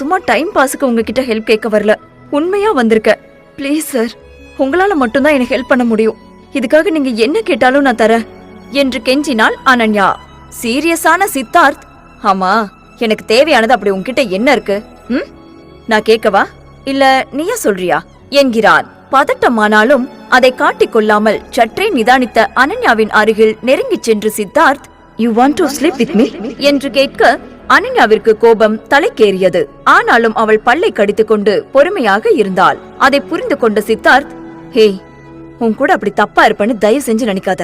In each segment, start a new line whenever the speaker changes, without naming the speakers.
சும்மா டைம் பாஸுக்கு உங்ககிட்ட ஹெல்ப் கேட்க வரல. உண்மையா வந்திருக்க. ப்ளீஸ் சார் உங்களால மட்டும்தான் எனக்கு ஹெல்ப் பண்ண முடியும். இதுக்காக நீங்க என்ன கேட்டாலும் நான் தரேன். என்று கெஞ்சினாள் அனன்யா. சீரியஸான சித்தார்த். ஆமா எனக்கு தேவையானது அப்படி உங்ககிட்ட என்ன இருக்கு? ம்? நான் கேட்கவா? இல்ல நீயா சொல்றியா? என்கிறான் பதட்டமானாலும் அதை காட்டிக் கொள்ளாமல் சற்றே நிதானித்த அனன்யாவின் அருகில் நெருங்கிச் சென்று Siddharth you want to sleep with me என்று கேட்க அனன்யாவிற்கு கோபம் தலைக்கேறியது. ஆனாலும் அவள் பல்லை கடித்துக்கொண்டு பொறுமையாக இருந்தாள். அதை புரிந்து கொண்ட சித்தார்த் ஹே உன் கூட அப்படி தப்பா இருப்பேன்னு தயவு செஞ்சு நினைக்காத.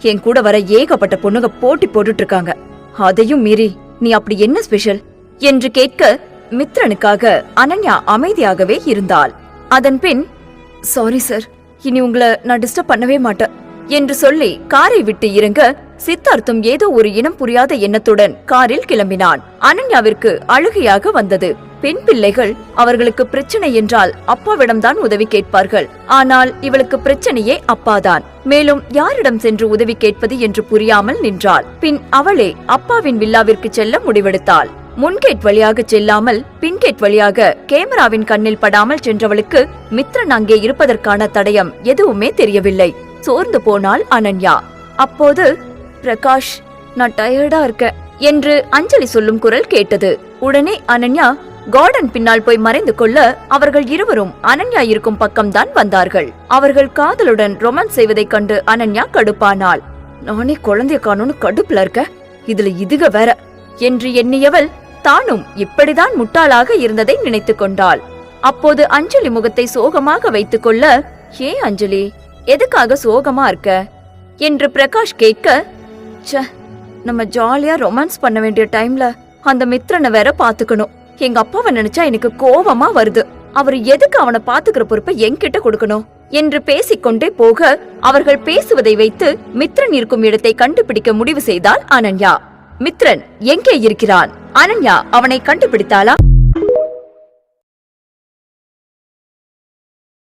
என் கூட வர ஏகப்பட்ட பொண்ணுங்க போட்டி போட்டுட்டு இருக்காங்க அதையும் மீறி நீ அப்படி என்ன ஸ்பெஷல் என்று கேட்க மித்ரனுக்காக அனன்யா அமைதியாகவே இருந்தாள். அதன் பின் சாரி சார் இனி உங்களை நான் டிஸ்டர்ப் பண்ணவே மாட்டேன் என்று சொல்லி காரை விட்டு இறங்க சித்தார்த்தும் ஏதோ ஒரு இனம் புரியாத எண்ணத்துடன் காரில் கிளம்பினான். அனன்யாவிற்கு அழுகையாக வந்தது. பெண் பிள்ளைகள் அவர்களுக்கு பிரச்சனை என்றால் அப்பாவிடம்தான் உதவி கேட்பார்கள். ஆனால் இவளுக்கு பிரச்சனையே அப்பாதான். மேலும் யாரிடம் சென்று உதவி கேட்பது என்று புரியாமல் நின்றாள். பின் அவளே அப்பாவின் வில்லாவிற்கு செல்ல முடிவெடுத்தாள். முன்கேட் வழியாக செல்லாமல் பின்கேட் வழியாக கேமராவின் கண்ணில் படாமல் சென்றவளுக்கு மித்ரன் அங்கே இருப்பதற்கான தடயம் எதுவுமே தெரியவில்லை. சோர்ந்து போனாள் அனன்யா. அப்போது பிரகாஷ் நான் டயர்டா இருக்க என்று அஞ்சலி சொல்லும் குரல் கேட்டது. உடனே அனன்யா கார்டன் பின்னால் போய் மறைந்து கொள்ள அவர்கள் இருவரும் அனன்யா இருக்கும் பக்கம்தான் வந்தார்கள். அவர்கள் காதலுடன் ரொமான்ஸ் செய்வதைக் கண்டு அனன்யா கடுப்பானாள். நானே குழந்தைய காணும்னு கடுப்புல இருக்க இதுல இதுக வேற என்று எண்ணியவள் தானும் இப்படிதான் முட்டாளாக இருந்ததை நினைத்து கொண்டாள். அப்போது அஞ்சலி முகத்தை சோகமாக வைத்துக் கொள்ள ஏன் அஞ்சலி? எதுக்காக சோகமா இருக்க? என்று பிரகாஷ் கேட்க ச்சே நம்ம ஜாலியா ரொமான்ஸ் பண்ண வேண்டிய டைம்ல அந்த மித்ரனை வேற பாத்துக்கணும். எங்க அப்பாவை நினைச்சா எனக்கு கோவமா வருது. அவர் எதுக்கு அவனை பாத்துக்கிற பொறுப்பை என்கிட்ட கொடுக்கணும்? என்று பேசிக்கொண்டே போக அவர்கள் பேசுவதை வைத்து மித்ரன் இருக்கும் இடத்தை கண்டுபிடிக்க முடிவு செய்தால் அனன்யா. மித்ரன் எங்கே இருக்கிறான்? அனன்யா அவனை கண்டுபிடித்தாளா?